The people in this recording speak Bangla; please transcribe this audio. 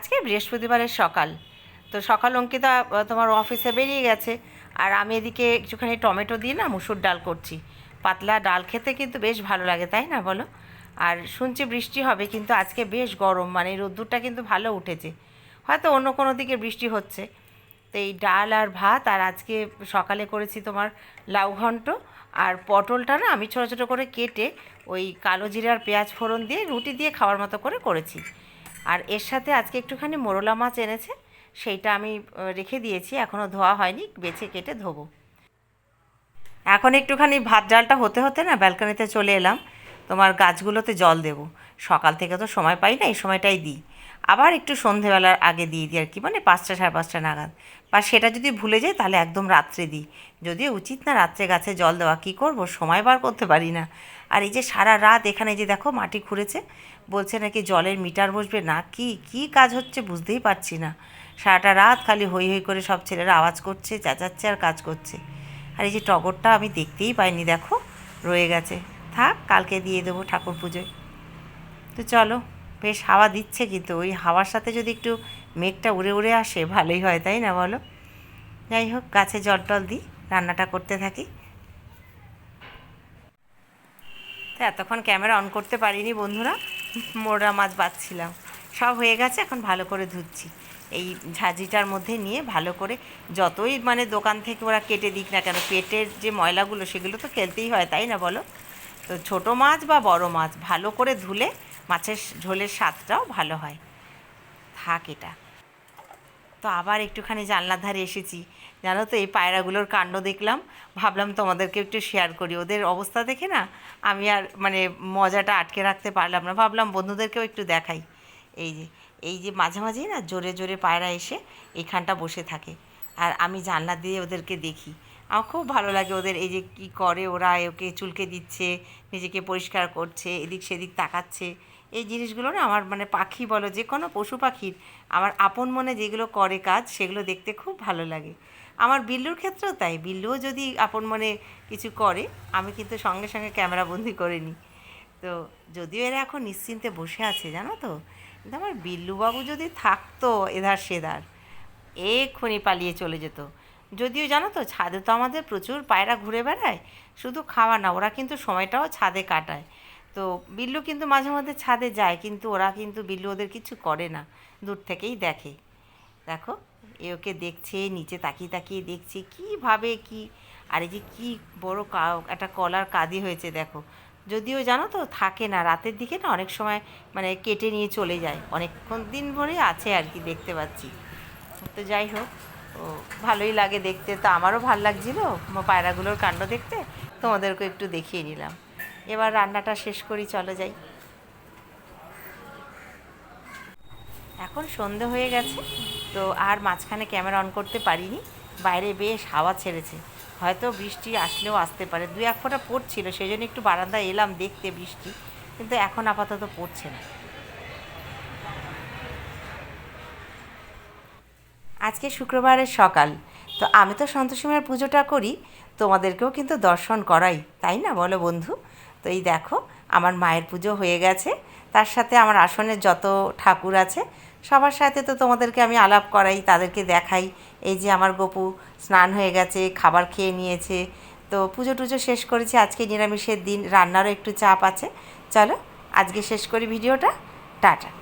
আজকে বৃহস্পতিবারের সকাল। তো সকাল অঙ্কিতা তোমার অফিসে বেরিয়ে গেছে। আর আমি এদিকে একটুখানি টমেটো দিয়ে না মুসুর ডাল করছি। পাতলা ডাল খেতে কিন্তু বেশ ভালো লাগে, তাই না বলো? আর শুনছি বৃষ্টি হবে, কিন্তু আজকে বেশ গরম মানে রোদ্দুরটা কিন্তু ভালো উঠেছে। হয়তো অন্য কোনো দিকে বৃষ্টি হচ্ছে। তো এই ডাল আর ভাত, আর আজকে সকালে করেছি তোমার লাউ ঘন্ট। আর পটলটা না আমি ছোটো ছোটো করে কেটে ওই কালো জিরার পেঁয়াজ ফোড়ন দিয়ে রুটি দিয়ে খাওয়ার মতো করে করেছি। আর এর সাথে আজকে একটুখানি মোরলা মাছ এনেছে, সেইটা আমি রেখে দিয়েছি এখনও ধোয়া হয়নি, বেছে কেটে ধোবো। এখন একটুখানি ভাত ডালটা হতে হতে না ব্যালকনিতে চলে এলাম, তোমার গাছগুলোতে জল দেব। সকাল থেকে তো সময় পাই না, এই সময়টাই দিই। আবার একটু সন্ধেবেলার আগে দিয়ে দিই আর কি মানে পাঁচটা সাড়ে পাঁচটা নাগাদ। বা সেটা যদি ভুলে যাই তাহলে একদম রাত্রে দিই। যদিও উচিত না রাত্রে গাছে জল দেওয়া, কী করব? সময় বার করতে পারি না। আর এই যে সারা রাত এখানে যে দেখো মাটি খুঁড়েছে, বলছে নাকি জলের মিটার বসবে। না, কি কি কাজ হচ্ছে বুঝতেই পারছি না। সারাটা রাত খালি হই হই করে সব ছেলেরা আওয়াজ করছে, চেঁচাচ্ছে আর কাজ করছে। আর এই যে টগরটা আমি দেখতেই পাইনি, দেখো, রয়ে গেছে। থাক, কালকে দিয়ে দেবো ঠাকুর পুজোয়। তো চলো, বেশ হাওয়া দিচ্ছে কিন্তু, ওই হাওয়ার সাথে যদি একটু মেঘটা উড়ে উড়ে আসে, ভালোই হয়, তাই না বলো? যাই হোক, গাছে জল টল দিই, রান্নাটা করতে থাকি তো এতক্ষণ ক্যামেরা অন করতে পারিনি বন্ধুরা। মোড়া মাছ বাচ্ছিলাম। সব হয়ে গেছে, এখন ভালো করে ধুচ্ছি। এই ঝাঁঝিটার মধ্যে নিয়ে ভালো করে যতই মানে দোকান থেকে ওরা কেটে দিক না কেন, পেটের যে ময়লাগুলো সেগুলো তো খেলতেই হয়, তাই না বলো? তো ছোট মাছ বা বড় মাছ, ভালো করে ধুলে মাছের ঝোলের স্বাদটাও ভালো হয়। থাক এটা। তো আবার একটুখানি জানলার ধারে এসেছি। জানো তো, এই পায়রাগুলোর কাণ্ড দেখলাম। ভাবলাম তোমাদেরকে একটু শেয়ার করি। ওদের অবস্থা দেখে না আমি আর মানে মজাটা আটকে রাখতে পারলাম না। ভাবলাম বন্ধুদেরকেও একটু দেখাই। এই যে এই যে মাঝে মাঝেই না জোরে জোরে পায়রা এসে এইখানটা বসে থাকে। আর আমি জানলা দিয়ে ওদেরকে দেখি। আমার খুব ভালো লাগে ওদের এই যে কী করে ওরা ওকে চুলকে দিচ্ছে, নিজেকে পরিষ্কার করছে, এদিক সেদিক তাকাচ্ছে। এই জিনিসগুলো না আমার মানে পাখি বলো, যে কোনো পশু পাখির আমার আপন মনে যেগুলো করে কাজ, সেগুলো দেখতে খুব ভালো লাগে। আমার বিল্লুর ক্ষেত্রেও তাই, বিল্লুও যদি আপন মনে কিছু করে, আমি কিন্তু সঙ্গে সঙ্গে ক্যামেরা বন্দি করে নিই। তো যদিও এরা এখন নিশ্চিন্তে বসে আছে, জানো তো? কিন্তু আমার বিল্লুবাবু যদি থাকতো এধার সেধার, এক্ষুনি পালিয়ে চলে যেত। যদিও জানো তো, ছাদে তো আমাদের প্রচুর পায়রা ঘুরে বেড়ায়, শুধু খাওয়া না, ওরা কিন্তু সময়টাও ছাদে কাটায়। তো বিল্লু কিন্তু মাঝে মধ্যে ছাদে যায়, কিন্তু ওরা কিন্তু বিল্লু ওদের কিছু করে না, দূর থেকেই দেখে। দেখো, এ ওকে দেখছে, নিচে তাকিয়ে তাকিয়ে দেখছে কীভাবে কি, আর এই যে কী বড় একটা কলার কাদি হয়েছে, দেখো। যদিও জানো তো, থাকে না, রাতের দিকে না অনেক সময় মানে কেটে নিয়ে চলে যায়, অনেকক্ষণ দিন ভরে আছে আর কি দেখতে পাচ্ছি। তো যাই হোক, ও ভালোই লাগে দেখতে, তো আমারও ভালো লাগছিল, পায়রাগুলোর কাণ্ড দেখতে তোমাদেরকে একটু দেখিয়ে নিলাম। এবার রান্নাটা শেষ করি, চলো যাই। এখন সন্ধে হয়ে গেছে, তো আর মাঝখানে ক্যামেরা অন করতে পারিনি, বাইরে বেশ হাওয়া ছেড়েছে। হয়তো বৃষ্টি আসলেও আসতে পারে দু এক ফোঁটা পড়ছিল সেই জন্য একটু বারান্দায় এলাম দেখতে বৃষ্টি, কিন্তু এখন আপাতত পড়ছে না। আজকে শুক্রবারের সকাল, তো আমি তো সন্তোষীমার পুজোটা করি, তোমাদেরকেও কিন্তু দর্শন করাই, তাই না বলো বন্ধু? তো এই দেখো, আমার মায়ের পুজো হয়ে গেছে। তার সাথে আমার আসনের যত ঠাকুর আছে, সবার সাথে তো তোমাদেরকে আমি আলাপ করাই, তাদেরকে দেখাই। এই যে আমার গপু স্নান হয়ে গেছে, খাবার খেয়ে নিয়েছে। তো পুজো টুজো শেষ করেছি, আজকে নিরামিষের দিন, রান্নারও একটু চাপ আছে। চলো, আজকে শেষ করি ভিডিওটা। টাটা।